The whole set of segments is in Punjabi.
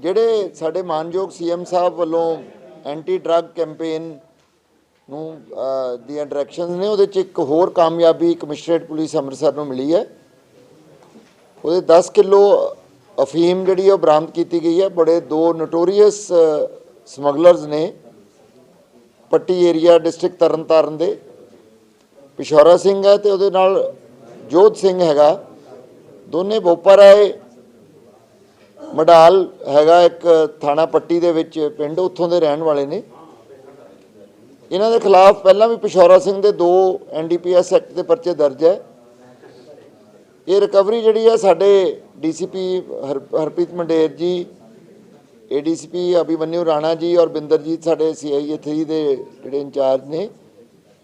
ਜਿਹੜੇ ਸਾਡੇ ਮਾਨਯੋਗ ਸੀਐਮ ਸਾਹਿਬ ਵੱਲੋਂ ਐਂਟੀ ਡਰੱਗ ਕੈਂਪੇਨ ਨੂੰ ਦੀਆਂ ਡਾਇਰੈਕਸ਼ਨਸ ਨੇ, ਉਹਦੇ ਚ ਇੱਕ ਹੋਰ ਕਾਮਯਾਬੀ ਕਮਿਸ਼ਨਰੇਟ ਪੁਲਿਸ ਅੰਮ੍ਰਿਤਸਰ ਨੂੰ ਮਿਲੀ ਹੈ। ਉਹਦੇ 10 ਕਿਲੋ ਅਫੀਮ ਜਿਹੜੀ ਹੈ ਉਹ ਬਰਾਮਦ ਕੀਤੀ ਗਈ ਹੈ। ਬੜੇ ਦੋ ਨੋਟੋਰੀਅਸ ਸਮਗਲਰਸ ਨੇ, ਪੱਟੀ ਏਰੀਆ ਡਿਸਟ੍ਰਿਕਟ ਤਰਨਤਾਰਨ ਦੇ। ਪਿਸ਼ੌਰਾ ਸਿੰਘ ਹੈ ਤੇ ਉਹਦੇ ਨਾਲ ਜੋਧ ਸਿੰਘ ਹੈਗਾ। ਦੋਨੇ ਬੋਪਰ ਆਏ ਮਡਾਲ ਹੈਗਾ ਇੱਕ ਥਾਣਾ ਪੱਟੀ ਦੇ ਵਿੱਚ, ਪਿੰਡ ਉੱਥੋਂ ਦੇ ਰਹਿਣ ਵਾਲੇ ਨੇ। ਇਹਨਾਂ ਦੇ ਖਿਲਾਫ ਪਹਿਲਾਂ ਵੀ ਪਿਸ਼ੌਰਾ ਸਿੰਘ ਦੇ ਦੋ ਐਨਡੀਪੀਐਸ ਐਕਟ ਦੇ ਪਰਚੇ ਦਰਜ ਹੈ। ਇਹ ਰਿਕਵਰੀ ਜਿਹੜੀ ਹੈ ਸਾਡੇ ਡੀਸੀਪੀ ਹਰਪ੍ਰੀਤ ਮੰਡੇਰ ਜੀ ਏਡੀਸੀਪੀ ਅਭਿਮਨਿਊ ਰਾਣਾ ਜੀ ਔਰ ਬਿੰਦਰਜੀਤ ਸਾਡੇ ਸੀਆਈਏ 3 ਦੇ ਜਿਹੜੇ ਇੰਚਾਰਜ ਨੇ।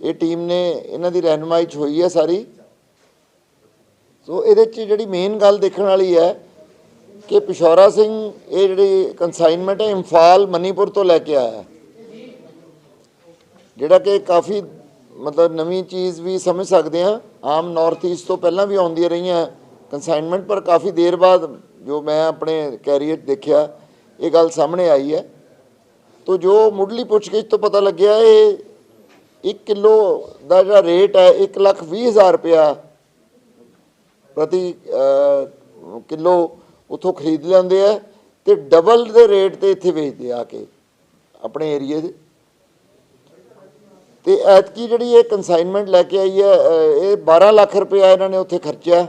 ਇਹ ਟੀਮ ਨੇ ਇਹਨਾਂ ਦੀ ਰਹਿਨਮਾਈ 'ਚ ਹੋਈ ਹੈ ਸਾਰੀ। ਸੋ ਇਹਦੇ 'ਚ ਜਿਹੜੀ ਮੇਨ ਗੱਲ ਦੇਖਣ ਵਾਲੀ ਹੈ ਕਿ ਪਿਸ਼ੌਰਾ ਸਿੰਘ ਇਹ ਜਿਹੜੀ ਕੰਸਾਈਨਮੈਂਟ ਹੈ ਇੰਫਾਲ ਮਨੀਪੁਰ ਤੋਂ ਲੈ ਕੇ ਆਇਆ। ਜਿਹੜਾ ਕਿ ਕਾਫੀ ਮਤਲਬ ਨਵੀਂ ਚੀਜ਼ ਵੀ ਸਮਝ ਸਕਦੇ ਆ ਆਮ ਨਾਰਥ ਈਸਟ ਤੋਂ ਪਹਿਲਾਂ ਵੀ ਆਉਂਦੀਆਂ ਰਹੀਆਂ ਕੰਸਾਈਨਮੈਂਟ ਪਰ ਕਾਫੀ ਦੇਰ ਬਾਅਦ ਜੋ ਮੈਂ ਆਪਣੇ ਕੈਰੀਅਰ ਦੇਖਿਆ ਇਹ ਗੱਲ ਸਾਹਮਣੇ ਆਈ ਹੈ। ਤੋ ਜੋ ਮੁੱਢਲੀ ਪੁੱਛਗਿੱਛ ਤੋਂ ਪਤਾ ਲੱਗਿਆ ਇਹ 1 ਕਿਲੋ ਦਾ ਜਿਹੜਾ ਰੇਟ ਹੈ 1 ਲੱਖ 20 ਹਜ਼ਾਰ ਰੁਪਇਆ ਪ੍ਰਤੀ ਅਹ, ਕਿਲੋ ਉਥੋਂ ਖਰੀਦ ਲੈਂਦੇ ਆ ਤੇ ਡਬਲ ਦੇ ਰੇਟ ਤੇ ਇੱਥੇ ਵੇਚਦੇ ਆ ਕੇ, ਆਪਣੇ ਏਰੀਏ ਦੇ। ਤੇ ਐਤਕੀ ਜਿਹੜੀ ਇਹ ਕਨਸਾਈਨਮੈਂਟ ਲੈ ਕੇ ਆਈ ਹੈ ਇਹ 12 ਲੱਖ ਰੁਪਇਆ ਇਹਨਾਂ ਨੇ ਉੱਥੇ ਖਰਚਿਆ।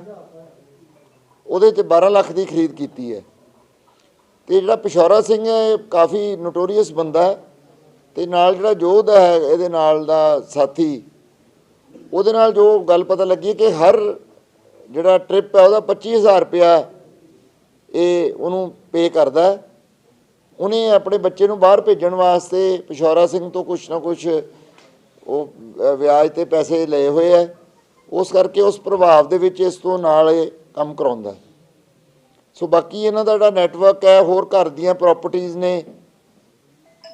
ਉਹਦੇ ਤੇ 12 ਲੱਖ ਦੀ ਖਰੀਦ ਕੀਤੀ ਹੈ। ਤੇ ਜਿਹੜਾ ਪਿਸ਼ੌਰਾ ਸਿੰਘ ਹੈ, ਇਹ ਕਾਫੀ ਨੋਟੋਰੀਅਸ ਬੰਦਾ ਹੈ। ਤੇ ਨਾਲ ਜਿਹੜਾ ਜੋਧ ਹੈ, ਇਹਦੇ ਨਾਲ ਦਾ ਸਾਥੀ, ਉਹਦੇ ਨਾਲ ਜੋ ਗੱਲ ਪਤਾ ਲੱਗੀ ਕਿ ਹਰ ਜਿਹੜਾ ਟ੍ਰਿਪ ਹੈ, ਉਹਦਾ 25000 ਰੁਪਇਆ ਇਹ ਉਹਨੂੰ ਪੇ ਕਰਦਾ ਉਹਨੇ ਆਪਣੇ ਬੱਚੇ ਨੂੰ ਬਾਹਰ ਭੇਜਣ ਵਾਸਤੇ ਪਿਸ਼ੌਰਾ ਸਿੰਘ ਤੋਂ ਕੁਛ ਨਾ ਕੁਛ ਉਹ ਵਿਆਜ ਤੇ ਪੈਸੇ ਲਏ ਹੋਏ ਹੈ। ਉਸ ਕਰਕੇ ਉਸ ਪ੍ਰਭਾਵ ਦੇ ਵਿੱਚ ਇਸ ਤੋਂ ਨਾਲ ਇਹ ਕੰਮ ਕਰਾਉਂਦਾ ਸੋ ਬਾਕੀ ਇਹਨਾਂ ਦਾ ਜਿਹੜਾ ਨੈਟਵਰਕ ਹੈ, ਹੋਰ ਘਰ ਦੀਆਂ ਪ੍ਰਾਪਰਟੀਆਂ ਨੇ,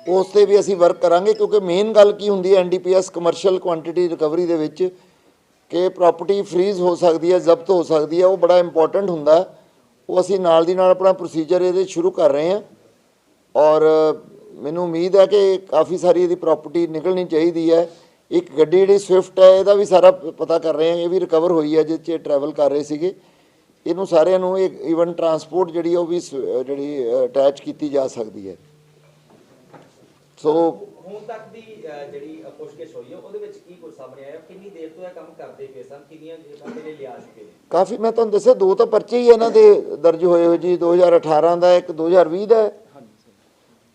ਉਸ ਤੇ ਵੀ ਅਸੀਂ ਵਰਕ ਕਰਾਂਗੇ ਕਿਉਂਕਿ ਮੇਨ ਗੱਲ ਕੀ ਹੁੰਦੀ ਹੈ ਐਨਡੀਪੀਐਸ ਕਮਰਸ਼ੀਅਲ ਕੁਆਂਟੀਟੀ ਰਿਕਵਰੀ ਦੇ ਵਿੱਚ ਕਿ ਪ੍ਰਾਪਰਟੀ ਫ੍ਰੀਜ਼ ਹੋ ਸਕਦੀ ਹੈ, ਜ਼ਬਤ ਹੋ ਸਕਦੀ ਹੈ, ਉਹ ਬੜਾ ਇੰਪੋਰਟੈਂਟ ਹੁੰਦਾ ਹੈ। ਉਹ ਅਸੀਂ ਨਾਲ ਦੀ ਨਾਲ ਆਪਣਾ ਪ੍ਰੋਸੀਜਰ ਇਹਦੇ ਸ਼ੁਰੂ ਕਰ ਰਹੇ ਹਾਂ। ਔਰ ਮੈਨੂੰ ਉਮੀਦ ਹੈ ਕਿ ਕਾਫੀ ਸਾਰੀ ਇਹਦੀ ਪ੍ਰਾਪਰਟੀ ਨਿਕਲਣੀ ਚਾਹੀਦੀ ਹੈ। ਇੱਕ ਗੱਡੀ ਜਿਹੜੀ ਸਵਿਫਟ ਹੈ, ਇਹਦਾ ਵੀ ਸਾਰਾ ਪ- ਪਤਾ ਕਰ ਰਹੇ ਹਾਂ, ਇਹ ਵੀ ਰਿਕਵਰ ਹੋਈ ਹੈ ਜਿਸ 'ਚ ਟਰੈਵਲ ਕਰ ਰਹੇ ਸੀਗੇ। ਇਹਨੂੰ ਸਾਰਿਆਂ ਨੂੰ ਇਹ ਈਵਨ ਟਰਾਂਸਪੋਰਟ ਜਿਹੜੀ ਉਹ ਵੀ ਸ- ਜਿਹੜੀ ਅਟੈਚ ਕੀਤੀ ਜਾ ਸਕਦੀ ਹੈ। ਸੋ ਹੁਣ ਤੱਕ ਦੀ ਜਿਹੜੀ ਪੁੱਛਗਿੱਛ ਹੋਈ ਹੈ ਉਹਦੇ ਵਿੱਚ ਕੀ ਕੁਝ ਸਾਹਮਣੇ ਆਇਆ? ਕਿੰਨੀ ਦੇਰ ਤੋਂ ਇਹ ਕੰਮ ਕਰਦੇ ਪਏ ਸਨ? ਕਿੰਨੀਆਂ ਬੰਦੇ ਨੇ ਲਿਆ ਚੁੱਕੇ ਨੇ? ਕਾਫੀ ਮੈਂ ਤੁਹਾਨੂੰ ਦੱਸਿਆ ਦੋ ਤਾਂ ਪਰਚੇ ਹੀ ਇਹਨਾਂ ਦੇ ਦਰਜ ਹੋਏ ਹੋਏ ਜੀ 2018 ਦਾ ਇੱਕ 2020 ਦਾ ਹੈ।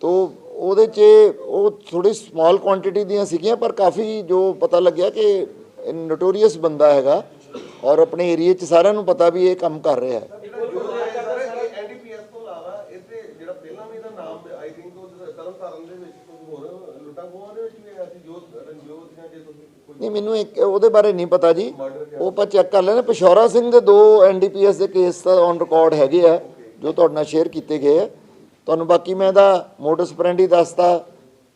ਤੋ ਉਹਦੇ 'ਚ ਉਹ ਥੋੜੀ ਸਮਾਲ ਕੁਆਂਟੀਟੀ ਦੀਆਂ ਸੀਗੀਆਂ ਪਰ ਕਾਫੀ ਜੋ ਪਤਾ ਲੱਗਿਆ ਕਿ ਨੋਟੋਰੀਅਸ ਬੰਦਾ ਹੈਗਾ ਔਰ ਆਪਣੇ ਏਰੀਆ 'ਚ ਸਾਰਿਆਂ ਨੂੰ ਪਤਾ ਵੀ ਇਹ ਕੰਮ ਕਰ ਰਿਹਾ ਹੈ ਐਨਡੀਪੀਐਸ ਤੋਂ ਇਲਾਵਾ ਇੱਥੇ ਜਿਹੜਾ ਪਹਿਲਾਂ ਵੀ ਇਹਦਾ ਨਾਮ ਆਈ ਥਿੰਕ ਉਹ ਕਲਮ ਕਰਨ ਦੇ ਵਿੱਚ ਕੁਝ ਹੋਰ ਲੁੱਟਾਂ ਖੋਹਾਂ ਦੇ ਵਿੱਚ ਵੀ ਆਇਆ ਸੀ? ਜੋ ਰਣਜੋਤ ਜਾਂ ਜੇ ਤੁਸੀਂ ਕੋਈ ਨਹੀਂ ਮੈਨੂੰ ਇੱਕ ਉਹਦੇ ਬਾਰੇ ਨਹੀਂ ਪਤਾ ਜੀ। ਉਹ ਆਪਾਂ ਚੈੱਕ ਕਰ ਲੈਣਾ ਪਿਸ਼ੌਰਾ ਸਿੰਘ ਦੇ ਦੋ ਐਨਡੀਪੀਐਸ ਦੇ ਕੇਸ ਤਾਂ ਔਨ ਰਿਕਾਰਡ ਹੈਗੇ ਆ ਜੋ ਤੁਹਾਡੇ ਨਾਲ ਸ਼ੇਅਰ ਕੀਤੇ ਗਏ ਆ। ਤੁਹਾਨੂੰ ਬਾਕੀ ਮੈਂ ਇਹਦਾ ਮੋਡਸ ਆਪਰੈਂਡੀ ਦੱਸਤਾ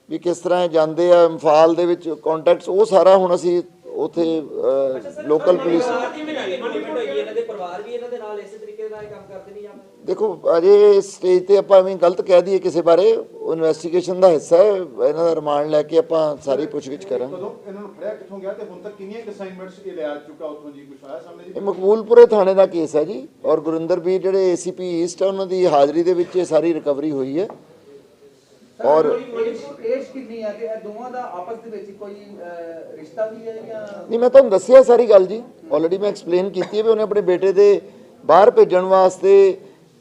ਵੀ ਕਿਸ ਤਰ੍ਹਾਂ ਜਾਂਦੇ ਆ ਇੰਫਾਲ ਦੇ ਵਿੱਚ ਕੰਟੈਕਟਸ ਉਹ ਸਾਰਾ ਹੁਣ ਅਸੀਂ ਉਥੇ ਲੋਕਲ ਪੁਲਿਸ ਇਨਵੋਲਵਮੈਂਟ ਹੋਈ ਹੈ, ਇਹਨਾਂ ਦੇ ਪਰਿਵਾਰ ਵੀ ਇਹਨਾਂ ਦੇ ਨਾਲ ਇਸੇ ਤਰੀਕੇ ਨਾਲ ਇਹ ਕੰਮ ਕਰਦੇ ਨਹੀਂ ਜਾਂ ਦੇਖੋ ਅਜੇ ਸਟੇਜ ਤੇ ਆਪਾਂ ਐਵੇਂ ਗਲਤ ਕਹਿ ਦਈਏ ਕਿਸੇ ਬਾਰੇ ਇਨਵੈਸਟੀਗੇਸ਼ਨ ਦਾ ਹਿੱਸਾ ਹੈ ਇਹਨਾਂ ਦਾ ਰਿਮਾਂਡ ਲੈ ਕੇ ਆਪਾਂ ਸਾਰੀ ਪੁੱਛਗਿੱਛ ਕਰਾਂਗੇ। ਕਦੋਂ ਇਹਨਾਂ ਨੂੰ ਫੜਿਆ ਕਿੱਥੋਂ ਗਿਆ ਤੇ ਹੁਣ ਤੱਕ ਕਿੰਨੀਆਂ ਅਸਾਈਨਮੈਂਟਸ ਇਹ ਲਿਆ ਚੁੱਕਾ ਉੱਥੋਂ ਜੀ ਕੁਛ ਆਇਆ ਸਾਹਮਣੇ ਜੀ? ਇਹ ਮਕਬੂਲਪੁਰੇ ਥਾਣੇ ਦਾ ਕੇਸ ਹੈ ਜੀ ਔਰ ਗੁਰਿੰਦਰ ਵੀਰ ਜਿਹੜੇ ਏਸੀਪੀ ਈਸਟ ਹੈ ਉਹਨਾਂ ਦੀ ਹਾਜ਼ਰੀ ਦੇ ਵਿੱਚ ਇਹ ਸਾਰੀ ਰਿਕਵਰੀ ਹੋਈ ਹੈ। ਔਰ ਏਜ ਕਿੰਨੀ ਹੈ ਕਿ ਇਹ ਦੋਵਾਂ ਦਾ ਆਪਸ ਦੇ ਵਿੱਚ ਕੋਈ ਅਹ, ਰਿਸ਼ਤਾ ਵੀ ਹੈ ਜਾਂ ਨਹੀਂ ਮੈਂ ਤੁਹਾਨੂੰ ਦੱਸਿਆ ਸਾਰੀ ਗੱਲ ਜੀ। ਆਲਰੇਡੀ ਮੈਂ ਐਕਸਪਲੇਨ ਕੀਤੀ ਹੈ ਵੀ ਉਹਨੇ ਆਪਣੇ ਬੇਟੇ ਦੇ ਬਾਹਰ ਭੇਜਣ ਵਾਸਤੇ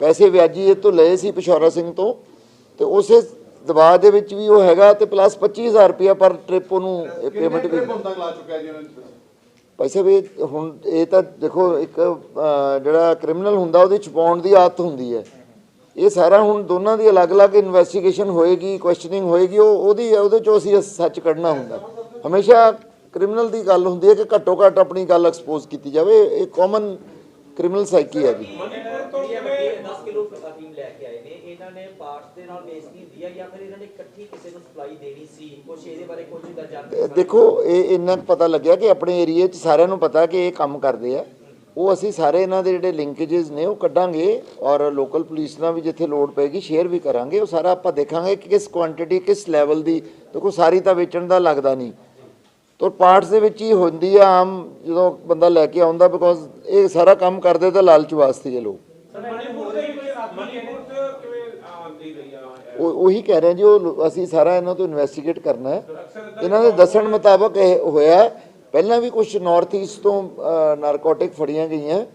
ਪੈਸੇ ਵਿਆਜੀ ਇਹ ਤੋਂ ਲਏ ਸੀ ਪਿਸ਼ੌਰਾ ਸਿੰਘ ਤੋਂ। ਤੇ ਉਸੇ ਦਬਾਅ ਦੇ ਵਿੱਚ ਵੀ ਉਹ ਹੈਗਾ ਤੇ ਪਲੱਸ 25000 ਰੁਪਇਆ ਪਰ ਟ੍ਰਿਪ ਉਹਨੂੰ ਪੇਮੈਂਟ ਵੀ ਹੁਣ ਤੱਕ ਲਾ ਚੁੱਕਾ ਜੀ ਉਹਨਾਂ? ਨੇ ਪੈਸੇ ਵੀ ਹੁਣ ਇਹ ਤਾਂ ਦੇਖੋ ਇੱਕ ਜਿਹੜਾ ਕ੍ਰਿਮੀਨਲ ਹੁੰਦਾ ਉਹਦੀ ਛੁਪਾਉਣ ਦੀ ਆਦਤ ਹੁੰਦੀ ਹੈ। ਇਹ ਸਾਰਾ ਹੁਣ ਦੋਨਾਂ ਦੀ ਅਲੱਗ-ਅਲੱਗ ਇਨਵੈਸਟੀਗੇਸ਼ਨ ਹੋਏਗੀ ਕੁਐਸਚਨਿੰਗ ਹੋਏਗੀ ਉਹ ਉਹਦੀ ਉਹਦੇ ਚੋਂ ਅਸੀਂ ਸੱਚ ਕੱਢਣਾ ਹੁੰਦਾ। ਹਮੇਸ਼ਾ ਕ੍ਰਿਮੀਨਲ ਦੀ ਗੱਲ ਹੁੰਦੀ ਹੈ ਕਿ ਘੱਟੋ ਘੱਟ ਆਪਣੀ ਗੱਲ ਐਕਸਪੋਜ਼ ਕੀਤੀ ਜਾਵੇ ਇਹ ਕਾਮਨ ਕ੍ਰਿਮੀਨਲ ਸਾਈਕੀ ਹੈ ਜੀ। ਜਿਹੜੀ ਇਹ ਵੱਡੀ 10 ਕਿਲੋ ਅਫੀਮ ਲੈ ਕੇ ਆਏ ਨੇ ਇਹਨਾਂ ਨੇ ਪਾਰਟਸ ਦੇ ਨਾਲ ਵੇਚਦੀ ਹੁੰਦੀ ਹੈ ਜਾਂ ਫਿਰ ਇਹਨਾਂ ਨੇ ਇਕੱਠੀ ਕਿਸੇ ਨੂੰ ਸਪਲਾਈ ਦੇਣੀ ਸੀ ਕੁਝ ਇਹਦੇ ਬਾਰੇ ਕੁਝ ਦਾ ਇਹ ਜਾਣਕਾਰੀ ਦੇਖੋ ਇਹ ਇੰਨਾ ਕੁ ਪਤਾ ਲੱਗਿਆ ਕਿ ਆਪਣੇ ਏਰੀਆ 'ਚ ਸਾਰਿਆਂ ਨੂੰ ਪਤਾ ਕਿ ਇਹ ਕੰਮ ਕਰਦੇ ਆ। ਉਹ ਅਸੀਂ ਸਾਰੇ ਇਹਨਾਂ ਦੇ ਜਿਹੜੇ ਲਿੰਕੇजेस ਨੇ ਉਹ ਕੱਢਾਂਗੇ ਔਰ ਲੋਕਲ ਪੁਲਿਸ ਨਾਲ ਵੀ ਜਿੱਥੇ ਲੋਡ ਪਏਗੀ ਸ਼ੇਅਰ ਵੀ ਕਰਾਂਗੇ। ਉਹ ਸਾਰਾ ਆਪਾਂ ਦੇਖਾਂਗੇ ਕਿ ਕਿਸ ਕੁਆਂਟੀਟੀ ਕਿਸ ਲੈਵਲ ਦੀ। ਦੇਖੋ ਸਾਰੀ ਤਾਂ ਵੇਚਣ ਦਾ ਲੱਗਦਾ ਨਹੀਂ। ਤੋ ਪਾਰਟਸ ਦੇ ਵਿੱਚ ਹੀ ਹੁੰਦੀ ਆ ਆਮ ਜਦੋਂ ਬੰਦਾ ਲੈ ਕੇ ਆਉਂਦਾ ਬਿਕੋਜ਼ ਇਹ ਸਾਰਾ ਕੰਮ ਕਰਦੇ ਤਾਂ ਲਾਲਚ ਵਾਸਤੇ ਇਹ ਲੋਕ। ਉਹ ਉਹੀ ਕਹਿ ਰਹੇ ਜੀ ਉਹ ਅਸੀਂ ਸਾਰਾ ਇਹਨਾਂ ਤੋਂ ਇਨਵੈਸਟੀਗੇਟ ਕਰਨਾ ਹੈ। ਇਹਨਾਂ ਦੇ ਦੱਸਣ ਮੁਤਾਬਕ ਇਹ ਹੋਇਆ ਪਹਿਲਾਂ ਵੀ ਕੁਝ ਨਾਰਥ ਈਸਟ ਤੋਂ ਨਾਰਕੋਟਿਕ ਫੜੀਆਂ ਗਈਆਂ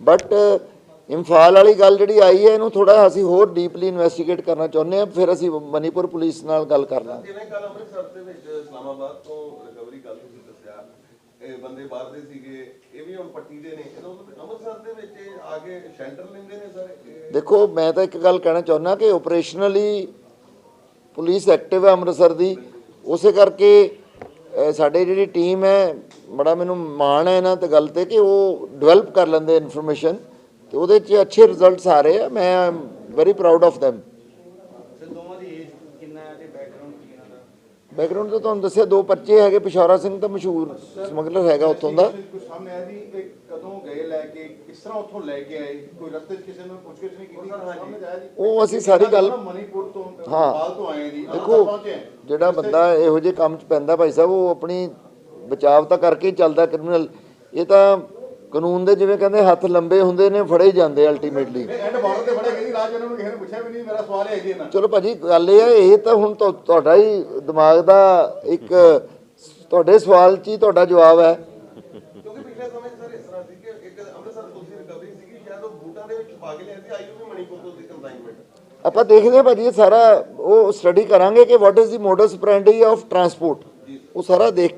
ਬਟ ਇੰਫਾਲ ਵਾਲੀ ਗੱਲ ਜਿਹੜੀ ਆਈ ਹੈ ਇਹਨੂੰ ਥੋੜਾ ਅਸੀਂ ਹੋਰ ਡੀਪਲੀ ਇਨਵੈਸਟੀਗੇਟ ਕਰਨਾ ਚਾਹੁੰਦੇ ਹਾਂ ਫਿਰ ਅਸੀਂ ਮਨੀਪੁਰ ਪੁਲਿਸ ਨਾਲ ਗੱਲ ਕਰ ਲਾਂਗੇ। ਜਿਵੇਂ ਕੱਲ ਅੰਮ੍ਰਿਤਸਰ ਦੇ ਵਿੱਚ ਇਸਲਾਮਾਬਾਦ ਤੋਂ ਰਿਕਵਰੀ ਗੱਲ ਤੁਸੀਂ ਦੱਸਿਆ ਇਹ ਬੰਦੇ ਬਾਹਰ ਦੇ ਸੀਗੇ ਇਹ ਵੀ ਹੁਣ ਪੱਟੀ ਦੇ ਨੇ ਅੰਮ੍ਰਿਤਸਰ ਦੇ ਵਿੱਚ ਆ ਕੇ ਸ਼ੈਲਟਰ ਲੈਂਦੇ ਨੇ ਸਰ ਦੇਖੋ ਮੈਂ ਤਾਂ ਇੱਕ ਗੱਲ ਕਹਿਣਾ ਚਾਹੁੰਦਾ ਕਿ ਆਪਰੇਸ਼ਨਲੀ ਪੁਲਿਸ ਐਕਟਿਵ ਹੈ ਅੰਮ੍ਰਿਤਸਰ ਦੀ ਉਸੇ ਕਰਕੇ ਸਾਡੀ ਜਿਹੜੀ ਟੀਮ ਹੈ, ਬੜਾ ਮੈਨੂੰ ਮਾਣ ਹੈ ਇਹਨਾਂ ਤੇ ਗੱਲ ਤੇ ਕਿ ਉਹ ਡਿਵੈਲਪ ਕਰ ਲੈਂਦੇ ਇਨਫੋਰਮੇਸ਼ਨ ਤੇ ਉਹਦੇ 'ਚ ਅੱਛੇ ਰਿਜ਼ਲਟਸ ਆ ਰਹੇ ਆ। ਮੈਂ am very proud of them sir ਦੋਵਾਂ ਦੀ ਏਜ ਕਿੰਨਾ ਹੈ ਤੇ ਬੈਕਗ੍ਰਾਉਂਡ ਕੀ ਇਹਨਾਂ ਦਾ ਬੈਕਗ੍ਰਾਉਂਡ ਤਾਂ ਤੁਹਾਨੂੰ ਦੱਸਿਆ ਦੋ ਪਰਚੇ ਹੈਗੇ ਪਿਸ਼ੌਰਾ ਸਿੰਘ ਤਾਂ ਮਸ਼ਹੂਰ ਸਮਗਲਰ ਹੈਗਾ ਉੱਥੋਂ ਦਾ। ਉਹ ਅਸੀਂ ਸਾਰੀ ਗੱਲ ਹਾਂ। ਦੇਖੋ ਜਿਹੜਾ ਬੰਦਾ ਇਹੋ ਜਿਹੇ ਕੰਮ 'ਚ ਪੈਂਦਾ ਭਾਈ ਸਾਹਿਬ ਉਹ ਆਪਣੀ ਬਚਾਵ ਤਾਂ ਕਰਕੇ ਚੱਲਦਾ ਕ੍ਰਿਮੀਨਲ। ਇਹ ਤਾਂ ਕਾਨੂੰਨ ਦੇ ਜਿਵੇਂ ਕਹਿੰਦੇ ਹੱਥ ਲੰਬੇ ਹੁੰਦੇ ਨੇ ਫੜੇ ਜਾਂਦੇ ਅਲਟੀਮੇਟਲੀ ਇਹ ਐਂਡ ਬਾਰਡਰ ਤੇ ਫੜੇ ਗਏ ਜੀ ਰਾਜ ਉਹਨਾਂ ਨੂੰ ਕਿਸੇ ਨੇ ਪੁੱਛਿਆ ਵੀ ਨਹੀਂ ਮੇਰਾ ਸਵਾਲ ਹੈ ਜੀ ਇਹਨਾਂ ਚਲੋ ਭਾਜੀ ਗੱਲ ਇਹ ਹੈ ਇਹ ਤਾਂ ਹੁਣ ਤੁਹਾ- ਤੁਹਾਡਾ ਹੀ ਦਿਮਾਗ ਦਾ ਇੱਕ ਤੁਹਾਡੇ ਸਵਾਲ 'ਚ ਹੀ ਤੁਹਾਡਾ ਜਵਾਬ ਹੈ। ਕਿਉਂਕਿ ਪਿਛਲੇ ਸਮੇਂ 'ਚ ਸਰ ਇਸ ਤਰ੍ਹਾਂ ਸੀ ਕਿ ਇੱਕ ਅੰਮ੍ਰਿਤਸਰ ਪੁਲਿਸ ਦੀ ਰਿਕਵਰੀ ਸੀਗੀ ਸ਼ਾਇਦ ਉਹ ਬੂਟਾਂ ਦੇ ਵਿੱਚ ਪਾ ਕੇ ਲਿਆਂਦੀ ਆਈ ਉਹ ਵੀ ਮਣੀਪੁਰ ਤੋਂ ਦੀ ਕੰਸਾਈਨਮੈਂਟ ਆਪਾਂ ਦੇਖਦੇ ਹਾਂ ਭਾਜੀ ਇਹ ਸਾਰਾ ਉਹ ਸਟੱਡੀ ਕਰਾਂਗੇ ਕਿ what is the modus operandi of transport ਉਹ ਸਾਰਾ ਦੇਖ